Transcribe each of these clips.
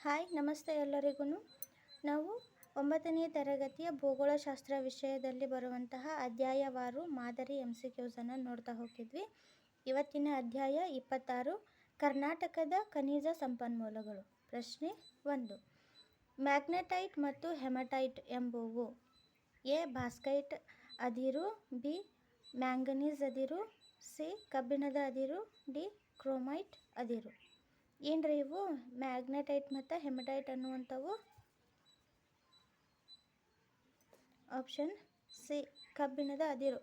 Hi, ನಮಸ್ತೆ ಎಲ್ಲರಿಗೂ. ನಾವು ಒಂಬತ್ತನೇ ತರಗತಿಯ ಭೂಗೋಳಶಾಸ್ತ್ರ ವಿಷಯದಲ್ಲಿ ಬರುವಂತಹ ಅಧ್ಯಾಯವಾರು ಮಾದರಿ ಎಂ ಸಿ ಕ್ಯೂಸನ್ನು ನೋಡ್ತಾ ಹೋಗಿದ್ವಿ. ಇವತ್ತಿನ ಅಧ್ಯಾಯ ಇಪ್ಪತ್ತಾರು, ಕರ್ನಾಟಕದ ಖನಿಜ ಸಂಪನ್ಮೂಲಗಳು. ಪ್ರಶ್ನೆ ಒಂದು, ಮ್ಯಾಗ್ನೆಟೈಟ್ ಮತ್ತು ಹೆಮಟೈಟ್ ಎಂಬುವು ಎ, ಬಾಸ್ಕೈಟ್ ಅದಿರು, ಬಿ, ಮ್ಯಾಂಗನೀಸ್ ಅದಿರು, ಸಿ, ಕಬ್ಬಿಣದ ಅದಿರು, ಡಿ, ಕ್ರೋಮೈಟ್ ಅದಿರು. ಏನ್ರಿ ಇವು? ಮ್ಯಾಗ್ನೆಟೈಟ್ ಮತ್ತು ಹೆಮಟೈಟ್ ಅನ್ನುವಂಥವು? ಆಪ್ಷನ್ ಸಿ, ಕಬ್ಬಿಣದ ಅದಿರು.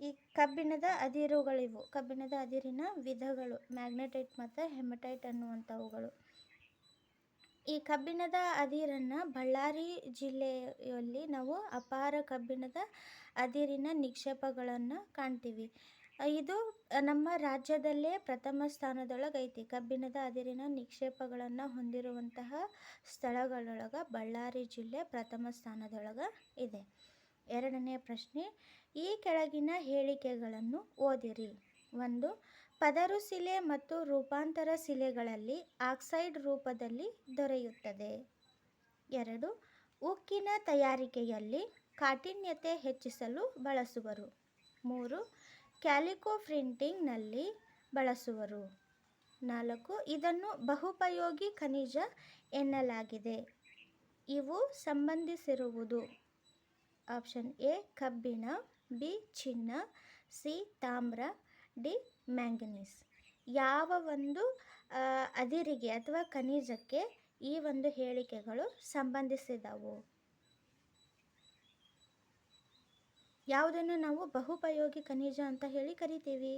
ಈ ಕಬ್ಬಿಣದ ಅದಿರುಗಳಿವು. ಕಬ್ಬಿಣದ ಅದಿರಿನ ವಿಧಗಳು. ಮ್ಯಾಗ್ನೆಟೈಟ್ ಮತ್ತು ಹೆಮಟೈಟ್ ಅನ್ನುವಂಥವುಗಳು. ಈ ಕಬ್ಬಿಣದ ಅದಿರನ್ನು ಬಳ್ಳಾರಿ ಜಿಲ್ಲೆಯಲ್ಲಿ ನಾವು ಅಪಾರ ಕಬ್ಬಿಣದ ಅದಿರಿನ ನಿಕ್ಷೇಪಗಳನ್ನು ಕಾಣ್ತೀವಿ. ಇದು ನಮ್ಮ ರಾಜ್ಯದಲ್ಲೇ ಪ್ರಥಮ ಸ್ಥಾನದೊಳಗೈತಿ ಕಬ್ಬಿಣದ ಅದಿರಿನ ನಿಕ್ಷೇಪಗಳನ್ನು ಹೊಂದಿರುವಂತಹ ಸ್ಥಳಗಳೊಳಗ ಬಳ್ಳಾರಿ ಜಿಲ್ಲೆ ಪ್ರಥಮ ಸ್ಥಾನದೊಳಗ ಇದೆ. ಎರಡನೇ ಪ್ರಶ್ನೆ, ಈ ಕೆಳಗಿನ ಹೇಳಿಕೆಗಳನ್ನು ಓದಿರಿ. ಒಂದು, ಪದರು ಶಿಲೆ ಮತ್ತು ರೂಪಾಂತರ ಶಿಲೆಗಳಲ್ಲಿ ಆಕ್ಸೈಡ್ ರೂಪದಲ್ಲಿ ದೊರೆಯುತ್ತದೆ. ಎರಡು, ಉಕ್ಕಿನ ತಯಾರಿಕೆಯಲ್ಲಿ ಕಾಠಿಣ್ಯತೆ ಹೆಚ್ಚಿಸಲು ಬಳಸುವರು. ಮೂರು ಕ್ಯಾಲಿಕೋ ಪ್ರಿಂಟಿಂಗ್ನಲ್ಲಿ ಬಳಸುವರು. ನಾಲ್ಕು, ಇದನ್ನು ಬಹುಪಯೋಗಿ ಖನಿಜ ಎನ್ನಲಾಗಿದೆ. ಇವು ಸಂಬಂಧಿಸಿರುವುದು. ಆಪ್ಷನ್ ಎ, ಕಬ್ಬಿಣ, ಬಿ, ಚಿನ್ನ, ಸಿ, ತಾಮ್ರ, ಡಿ, ಮ್ಯಾಂಗನೀಸ್. ಯಾವ ಒಂದು ಅದಿರಿಗೆ ಅಥವಾ ಖನಿಜಕ್ಕೆ ಈ ಒಂದು ಹೇಳಿಕೆಗಳು ಸಂಬಂಧಿಸಿದವು. ಯಾವುದನ್ನು ನಾವು ಬಹುಪಯೋಗಿ ಖನಿಜ ಅಂತ ಹೇಳಿ ಕರಿತೀವಿ.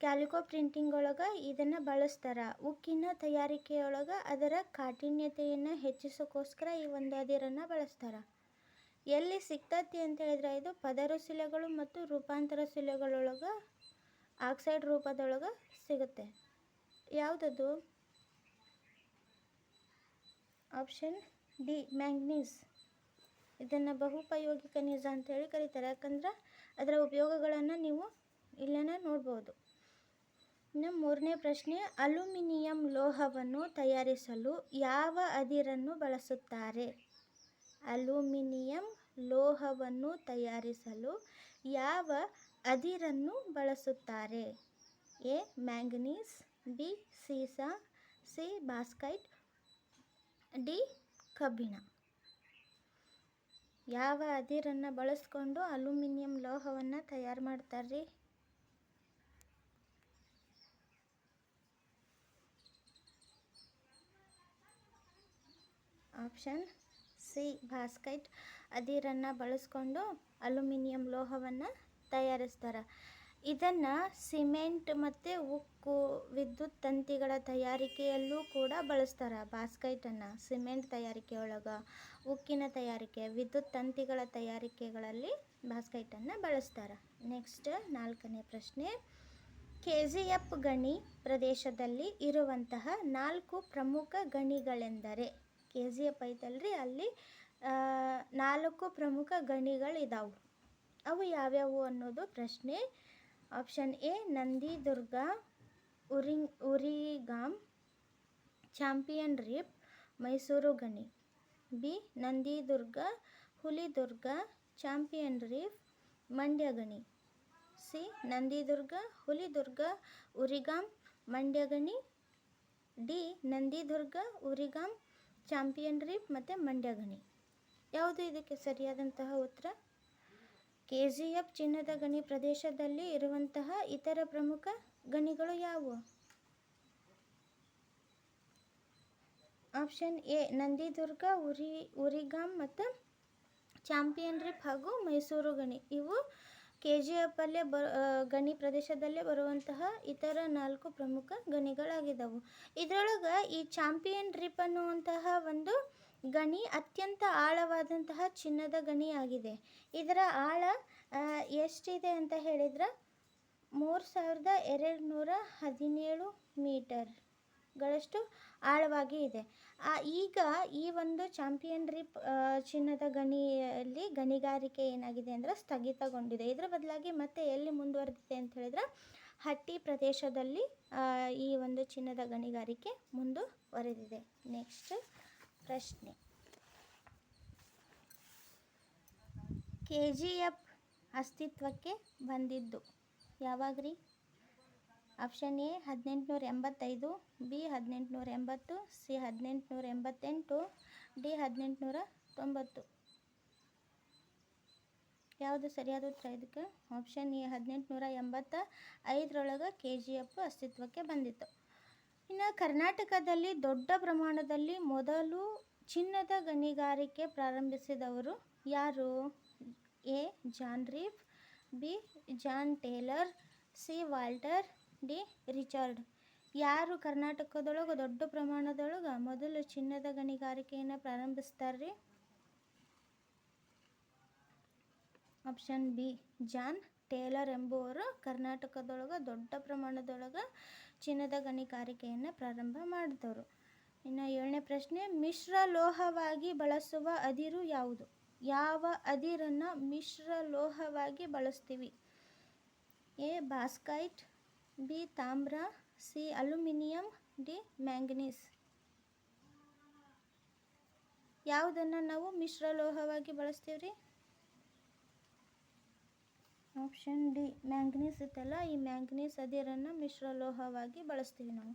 ಕ್ಯಾಲಿಕೋ ಪ್ರಿಂಟಿಂಗ್ ಒಳಗೆ ಇದನ್ನು ಬಳಸ್ತಾರೆ. ಉಕ್ಕಿನ ತಯಾರಿಕೆಯೊಳಗೆ ಅದರ ಕಾಠಿಣ್ಯತೆಯನ್ನು ಹೆಚ್ಚಿಸೋಕ್ಕೋಸ್ಕರ ಈ ಒಂದು ಅದಿರನ್ನು ಬಳಸ್ತಾರೆ. ಎಲ್ಲಿ ಸಿಗ್ತತಿ ಅಂತ ಹೇಳಿದ್ರೆ ಇದು ಪದರ ಶಿಲೆಗಳು ಮತ್ತು ರೂಪಾಂತರ ಶಿಲೆಗಳೊಳಗೆ ಆಕ್ಸೈಡ್ ರೂಪದೊಳಗೆ ಸಿಗುತ್ತೆ. ಯಾವುದದು? Option D, manganese. ಇದನ್ನು ಬಹುಪಯೋಗಿ ಖನಿಜ ಅಂತೇಳಿ ಕರೀತಾರೆ. ಯಾಕಂದ್ರೆ ಅದರ ಉಪಯೋಗಗಳನ್ನು ನೀವು ಇಲ್ಲೇನ ನೋಡ್ಬೋದು. ಇನ್ನು ಮೂರನೇ ಪ್ರಶ್ನೆ, ಅಲ್ಯೂಮಿನಿಯಂ ಲೋಹವನ್ನು ತಯಾರಿಸಲು ಯಾವ ಅದಿರನ್ನು ಬಳಸುತ್ತಾರೆ? ಅಲ್ಯೂಮಿನಿಯಂ ಲೋಹವನ್ನು ತಯಾರಿಸಲು ಯಾವ ಅದಿರನ್ನು ಬಳಸುತ್ತಾರೆ? ಎ, ಮ್ಯಾಂಗನೀಸ್, ಬಿ, ಸೀಸಾ, ಸಿ, ಬಾಸ್ಕೈಟ್, ಡಿ, ಕಬ್ಬಿಣ. ಯಾವ ಅದಿರನ್ನ ಬಳಸ್ಕೊಂಡು ಅಲ್ಯೂಮಿನಿಯಂ ಲೋಹವನ್ನ ತಯಾರು ಮಾಡ್ತಾರ್ರಿ? ಆಪ್ಷನ್ ಸಿ ಬಾಸ್ಕೈಟ್ ಅದಿರನ್ನ ಬಳಸ್ಕೊಂಡು ಅಲ್ಯೂಮಿನಿಯಂ ಲೋಹವನ್ನು ತಯಾರಿಸ್ತಾರೆ. ಇದನ್ನು ಸಿಮೆಂಟ್ ಮತ್ತು ಉಕ್ಕು, ವಿದ್ಯುತ್ ತಂತಿಗಳ ತಯಾರಿಕೆಯಲ್ಲೂ ಕೂಡ ಬಳಸ್ತಾರೆ ಬಾಸ್ಕೈಟನ್ನು, ಸಿಮೆಂಟ್ ತಯಾರಿಕೆ ಒಳಗೆ ಉಕ್ಕಿನ ತಯಾರಿಕೆ, ವಿದ್ಯುತ್ ತಂತಿಗಳ ತಯಾರಿಕೆಗಳಲ್ಲಿ ಬಾಸ್ಕೈಟನ್ನು ಬಳಸ್ತಾರೆ. ನೆಕ್ಸ್ಟ್ ನಾಲ್ಕನೇ ಪ್ರಶ್ನೆ. ಕೆ ಜಿ ಎಫ್ ಗಣಿ ಪ್ರದೇಶದಲ್ಲಿ ಇರುವಂತಹ ನಾಲ್ಕು ಪ್ರಮುಖ ಗಣಿಗಳೆಂದರೆ? ಕೆ ಜಿ ಎಫ್ ಐತಲ್ರಿ, ಅಲ್ಲಿ ನಾಲ್ಕು ಪ್ರಮುಖ ಗಣಿಗಳಿದಾವೆ. ಅವು ಯಾವ್ಯಾವು ಅನ್ನೋದು ಪ್ರಶ್ನೆ. ಆಪ್ಷನ್ ಎ ನಂದಿದುರ್ಗ ಉರಿಂಗ್ ಉರಿಗಾಮ್ ಚಾಂಪಿಯನ್ ರಿಪ್ ಮೈಸೂರು ಗಣಿ B Nandidurga Hulidurga Champion Reef Mandya ಗಣಿ ಸಿ ನಂದಿದುರ್ಗ ಹುಲಿದುರ್ಗ ಉರಿಗಾಮ್ ಮಂಡ್ಯ ಗಣಿ D Nandidurga Ooregaum Champion Reef ಮತ್ತು ಮಂಡ್ಯ ಗಣಿ ಯಾವುದು ಇದಕ್ಕೆ ಸರಿಯಾದಂತಹ ಉತ್ತರ? ಕೆ ಜಿ ಎಫ್ ಚಿನ್ನದ ಗಣಿ ಪ್ರದೇಶದಲ್ಲಿ ಇರುವಂತಹ ಇತರ ಪ್ರಮುಖ ಗಣಿಗಳು ಯಾವುವು? ಆಪ್ಷನ್ ಎ, ನಂದಿದುರ್ಗ, ಉರಿ ಉರಿಗಾಮ್ ಮತ್ತು ಚಾಂಪಿಯನ್ ರಿಪ್ ಹಾಗೂ ಮೈಸೂರು ಗಣಿ. ಇವು ಕೆ ಜಿ ಎಫಲ್ಲೇ ಬ ಗಣಿ ಪ್ರದೇಶದಲ್ಲೇ ಬರುವಂತಹ ಇತರ ನಾಲ್ಕು ಪ್ರಮುಖ ಗಣಿಗಳಾಗಿದ್ದವು. ಇದರೊಳಗೆ ಈ ಚಾಂಪಿಯನ್ ರಿಪ್ ಅನ್ನುವಂತಹ ಒಂದು ಗಣಿ ಅತ್ಯಂತ ಆಳವಾದಂತಹ ಚಿನ್ನದ ಗಣಿಯಾಗಿದೆ. ಇದರ ಆಳ ಎಷ್ಟಿದೆ ಅಂತ ಹೇಳಿದ್ರೆ? ಮೂರು ಸಾವಿರದ ಎರಡು ನೂರ ಹದಿನೇಳು ಮೀಟರ್ಗಳಷ್ಟು ಆಳವಾಗಿ ಇದೆ. ಈಗ ಈ ಒಂದು ಚಾಂಪಿಯನ್ ರಿಪ್ ಚಿನ್ನದ ಗಣಿಯಲ್ಲಿ ಗಣಿಗಾರಿಕೆ ಏನಾಗಿದೆ ಅಂದರೆ ಸ್ಥಗಿತಗೊಂಡಿದೆ. ಇದರ ಬದಲಾಗಿ ಮತ್ತೆ ಎಲ್ಲಿ ಮುಂದುವರೆದಿದೆ ಅಂತ ಹೇಳಿದ್ರೆ? ಹಟ್ಟಿ ಪ್ರದೇಶದಲ್ಲಿ ಈ ಒಂದು ಚಿನ್ನದ ಗಣಿಗಾರಿಕೆ ಮುಂದುವರೆದಿದೆ. ನೆಕ್ಸ್ಟ್ ಪ್ರಶ್ನೆ. ಕೆ ಜಿ ಎಫ್ ಅಸ್ತಿತ್ವಕ್ಕೆ ಬಂದಿದ್ದು ಯಾವಾಗ ರೀ ಆಪ್ಷನ್ ಎ ಹದಿನೆಂಟುನೂರ ಎಂಬತ್ತೈದು ಬಿ ಹದಿನೆಂಟುನೂರ ಎಂಬತ್ತು ಸಿ ಹದಿನೆಂಟುನೂರ ಎಂಬತ್ತೆಂಟು ಡಿ ಹದಿನೆಂಟುನೂರ ತೊಂಬತ್ತು. ಯಾವುದು ಸರಿಯಾದ ಉತ್ತರ ಇದಕ್ಕೆ? ಆಪ್ಷನ್ ಎ ಹದಿನೆಂಟುನೂರ ಎಂಬತ್ತ ಐದರೊಳಗೆ ಕೆ ಜಿ ಎಫ್ ಅಸ್ತಿತ್ವಕ್ಕೆ ಬಂದಿತ್ತು. ಇನ್ನು ಕರ್ನಾಟಕದಲ್ಲಿ ದೊಡ್ಡ ಪ್ರಮಾಣದಲ್ಲಿ ಮೊದಲು ಚಿನ್ನದ ಗಣಿಗಾರಿಕೆ ಪ್ರಾರಂಭಿಸಿದವರು ಯಾರು? A. John Reef B. John Taylor, C. Walter, D. Richard. ಯಾರು ಕರ್ನಾಟಕದೊಳಗೆ, ದೊಡ್ಡ ಪ್ರಮಾಣದೊಳಗೆ ಮೊದಲು ಚಿನ್ನದ ಗಣಿಗಾರಿಕೆಯನ್ನು ಪ್ರಾರಂಭಿಸ್ತಾರ್ರಿ? Option B. ಜಾನ್ ಟೇಲರ್ ಎಂಬುವರು ಕರ್ನಾಟಕದೊಳಗೆ ದೊಡ್ಡ ಪ್ರಮಾಣದೊಳಗೆ ಚಿನ್ನದ ಗಣಿಗಾರಿಕೆಯನ್ನು ಪ್ರಾರಂಭ ಮಾಡಿದವರು. ಇನ್ನು ಏಳನೇ ಪ್ರಶ್ನೆ, ಮಿಶ್ರ ಲೋಹವಾಗಿ ಬಳಸುವ ಅದಿರು ಯಾವುದು? ಯಾವ ಅದಿರನ್ನು ಮಿಶ್ರ ಲೋಹವಾಗಿ ಬಳಸ್ತೀವಿ? ಎ, ಬಾಸ್ಕೈಟ್, ಬಿ, ತಾಮ್ರ, ಸಿ, ಅಲ್ಯೂಮಿನಿಯಂ, ಡಿ, ಮ್ಯಾಂಗನೀಸ್. ಯಾವುದನ್ನು ನಾವು ಮಿಶ್ರ ಲೋಹವಾಗಿ ಬಳಸ್ತೀವಿ ರೀ ಆಪ್ಷನ್ ಡಿ, ಮ್ಯಾಂಗನೀಸ್ ಇತ್ತಲ್ಲ, ಈ ಮ್ಯಾಂಗನೀಸ್ ಅದಿರನ್ನು ಮಿಶ್ರ ಲೋಹವಾಗಿ ಬಳಸ್ತೀವಿ ನಾವು.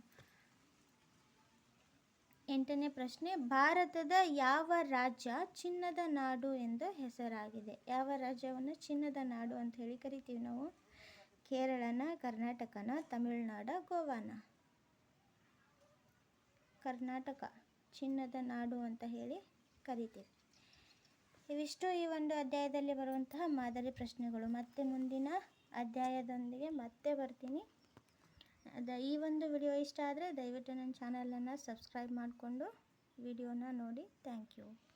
ಎಂಟನೇ ಪ್ರಶ್ನೆ, ಭಾರತದ ಯಾವ ರಾಜ್ಯ ಚಿನ್ನದ ನಾಡು ಎಂದು ಹೆಸರಾಗಿದೆ? ಯಾವ ರಾಜ್ಯವನ್ನು ಚಿನ್ನದ ನಾಡು ಅಂತ ಹೇಳಿ ಕರಿತೀವಿ ನಾವು? ಕೇರಳನ, ಕರ್ನಾಟಕನ, ತಮಿಳುನಾಡ, ಗೋವಾನ? ಕರ್ನಾಟಕ, ಚಿನ್ನದ ನಾಡು ಅಂತ ಹೇಳಿ ಕರಿತೀವಿ. ಇವಿಷ್ಟು ಈ ಒಂದು ಅಧ್ಯಾಯದಲ್ಲಿ ಬರುವಂತಹ ಮಾದರಿ ಪ್ರಶ್ನೆಗಳು. ಮತ್ತೆ ಮುಂದಿನ ಅಧ್ಯಾಯದೊಂದಿಗೆ ಮತ್ತೆ ಬರ್ತೀನಿ. ಅದ ಈ ಒಂದು ವಿಡಿಯೋ ಇಷ್ಟ ಆದರೆ ದಯವಿಟ್ಟು ನನ್ನ ಚಾನಲನ್ನು ಸಬ್ಸ್ಕ್ರೈಬ್ ಮಾಡಿಕೊಂಡು ವಿಡಿಯೋನ ನೋಡಿ. Thank you.